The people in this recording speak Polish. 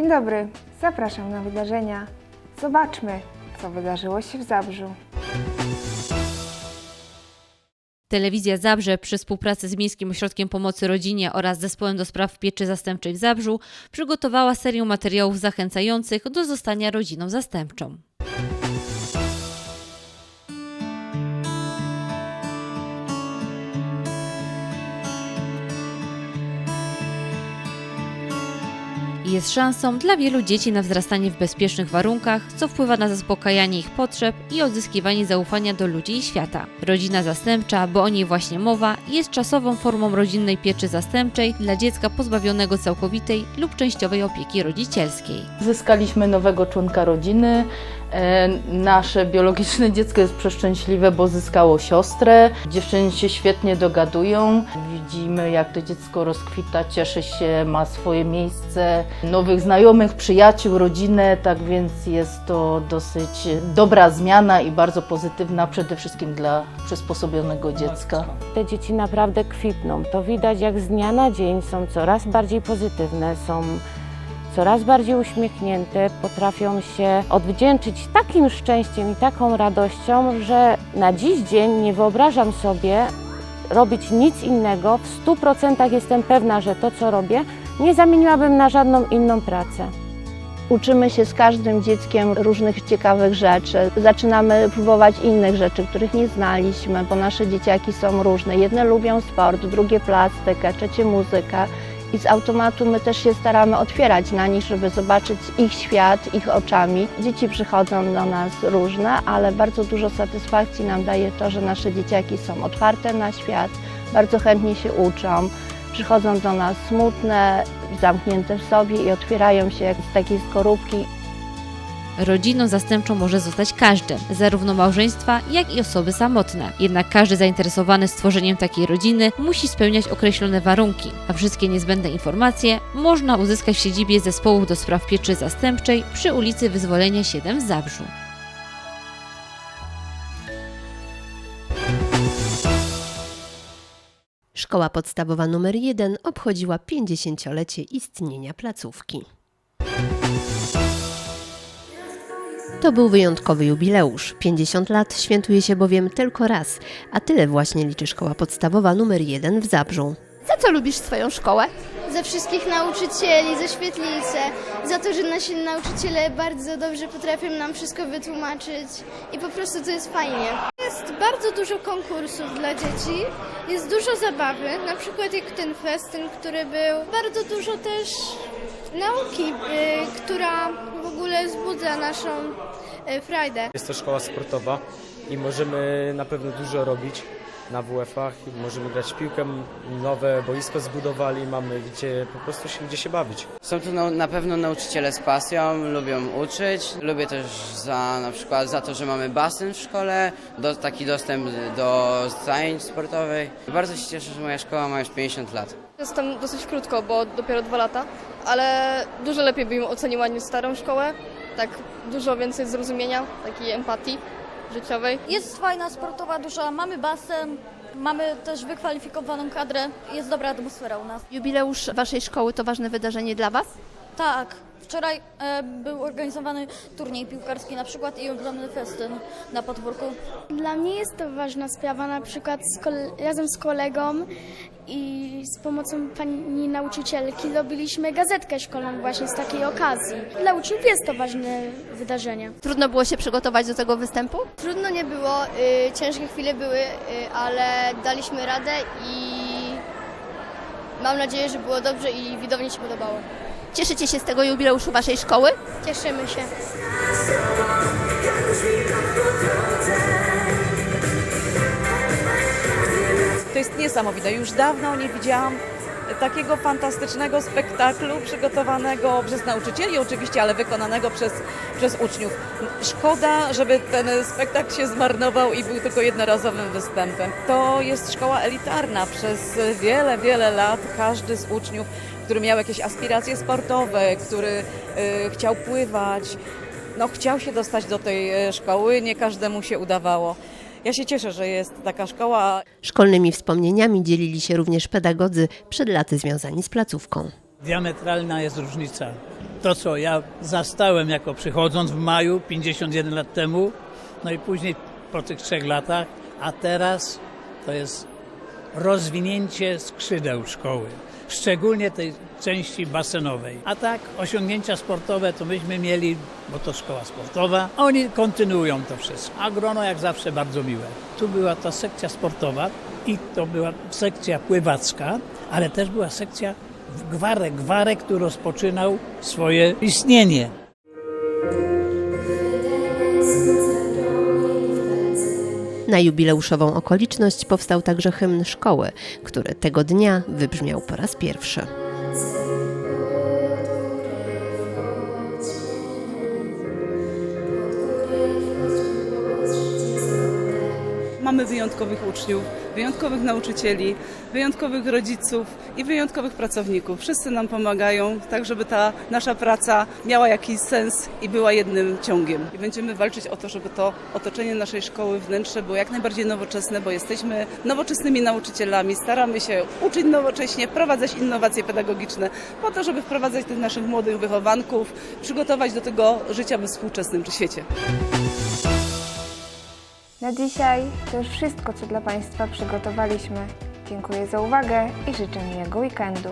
Dzień dobry, zapraszam na wydarzenia. Zobaczmy, co wydarzyło się w Zabrzu. Telewizja Zabrze przy współpracy z Miejskim Ośrodkiem Pomocy Rodzinie oraz Zespołem do Spraw Pieczy Zastępczej w Zabrzu przygotowała serię materiałów zachęcających do zostania rodziną zastępczą. Jest szansą dla wielu dzieci na wzrastanie w bezpiecznych warunkach, co wpływa na zaspokajanie ich potrzeb i odzyskiwanie zaufania do ludzi i świata. Rodzina zastępcza, bo o niej właśnie mowa, jest czasową formą rodzinnej pieczy zastępczej dla dziecka pozbawionego całkowitej lub częściowej opieki rodzicielskiej. Zyskaliśmy nowego członka rodziny. E, Nasze biologiczne dziecko jest przeszczęśliwe, bo zyskało siostrę. Dziewczyny się świetnie dogadują. Widzimy, jak to dziecko rozkwita, cieszy się, ma swoje miejsce, nowych znajomych, przyjaciół, rodzinę. Tak więc jest to dosyć dobra zmiana i bardzo pozytywna, przede wszystkim dla przysposobionego dziecka. Te dzieci naprawdę kwitną. To widać, jak z dnia na dzień są coraz bardziej pozytywne, są coraz bardziej uśmiechnięte, potrafią się odwdzięczyć takim szczęściem i taką radością, że na dziś dzień nie wyobrażam sobie robić nic innego. W 100% jestem pewna, że to, co robię, nie zamieniłabym na żadną inną pracę. Uczymy się z każdym dzieckiem różnych ciekawych rzeczy. Zaczynamy próbować innych rzeczy, których nie znaliśmy, bo nasze dzieciaki są różne. Jedne lubią sport, drugie plastykę, trzecie muzykę. I z automatu my też się staramy otwierać na nich, żeby zobaczyć ich świat, ich oczami. Dzieci przychodzą do nas różne, ale bardzo dużo satysfakcji nam daje to, że nasze dzieciaki są otwarte na świat, bardzo chętnie się uczą. Przychodzą do nas smutne, zamknięte w sobie i otwierają się jak z takiej skorupki Rodziną zastępczą może zostać każdy, zarówno małżeństwa, jak i osoby samotne. Jednak każdy zainteresowany stworzeniem takiej rodziny musi spełniać określone warunki, a wszystkie niezbędne informacje można uzyskać w siedzibie zespołów do spraw pieczy zastępczej przy ulicy Wyzwolenia 7 w Zabrzu. Szkoła podstawowa nr 1 obchodziła 50-lecie istnienia placówki. To był wyjątkowy jubileusz. 50 lat świętuje się bowiem tylko raz, a tyle właśnie liczy szkoła podstawowa nr 1 w Zabrzu. Za co lubisz swoją szkołę? za wszystkich nauczycieli, za świetlicę, za to, że nasi nauczyciele bardzo dobrze potrafią nam wszystko wytłumaczyć i po prostu to jest fajnie. Jest bardzo dużo konkursów dla dzieci, jest dużo zabawy, na przykład jak ten festyn, który był, bardzo dużo też nauki, y, która w ogóle wzbudza naszą y, frajdę. Jest to szkoła sportowa i możemy na pewno dużo robić na WF-ach. Możemy grać w piłkę, nowe boisko zbudowali, mamy gdzie po prostu się gdzie się bawić. Są tu nau- na pewno nauczyciele z pasją, lubią uczyć. Lubię też za na przykład za to, że mamy basen w szkole, do, taki dostęp do zajęć sportowych. Bardzo się cieszę, że moja szkoła ma już 50 lat. Jestem dosyć krótko, bo dopiero dwa lata, ale dużo lepiej bym oceniła niż starą szkołę. Tak dużo więcej zrozumienia, takiej empatii życiowej. Jest fajna, sportowa, duża, mamy basen, mamy też wykwalifikowaną kadrę, jest dobra atmosfera u nas. Jubileusz waszej szkoły to ważne wydarzenie dla was? Tak, wczoraj e, był organizowany turniej piłkarski na przykład i ogromny festyn na podwórku. Dla mnie jest to ważna sprawa, na przykład z razem z kolegą i z pomocą pani nauczycielki robiliśmy gazetkę szkolną właśnie z takiej okazji. Dla uczniów jest to ważne wydarzenie. Trudno było się przygotować do tego występu? Trudno nie było, y, ciężkie chwile były, y, ale daliśmy radę i mam nadzieję, że było dobrze i widowni się podobało. Cieszycie się z tego jubileuszu waszej szkoły? Cieszymy się. To jest niesamowite. Już dawno nie widziałam takiego fantastycznego spektaklu przygotowanego przez nauczycieli oczywiście, ale wykonanego przez, przez uczniów. Szkoda, żeby ten spektakl się zmarnował i był tylko jednorazowym występem. To jest szkoła elitarna. Przez wiele, wiele lat każdy z uczniów, który miał jakieś aspiracje sportowe, który y, chciał pływać, no, chciał się dostać do tej e, szkoły, nie każdemu się udawało. Ja się cieszę, że jest taka szkoła. Szkolnymi wspomnieniami dzielili się również pedagodzy przed laty związani z placówką. Diametralna jest różnica to, co ja zastałem jako przychodząc w maju 51 lat temu, no i później po tych trzech latach, a teraz to jest rozwinięcie skrzydeł szkoły, szczególnie tej części basenowej. A tak, osiągnięcia sportowe to myśmy mieli, bo to szkoła sportowa, oni kontynuują to wszystko. A grono jak zawsze bardzo miłe. Tu była ta sekcja sportowa i to była sekcja pływacka, ale też była sekcja gwarek, gwarek, który rozpoczynał swoje istnienie. Na jubileuszową okoliczność powstał także hymn szkoły, który tego dnia wybrzmiał po raz pierwszy. Mamy wyjątkowych uczniów, wyjątkowych nauczycieli, wyjątkowych rodziców i wyjątkowych pracowników. Wszyscy nam pomagają, tak żeby ta nasza praca miała jakiś sens i była jednym ciągiem. I będziemy walczyć o to, żeby to otoczenie naszej szkoły, wnętrze było jak najbardziej nowoczesne, bo jesteśmy nowoczesnymi nauczycielami, staramy się uczyć nowocześnie, wprowadzać innowacje pedagogiczne, po to, żeby wprowadzać tych naszych młodych wychowanków, przygotować do tego życia we współczesnym świecie. Na dzisiaj to już wszystko, co dla Państwa przygotowaliśmy. Dziękuję za uwagę i życzę miłego weekendu.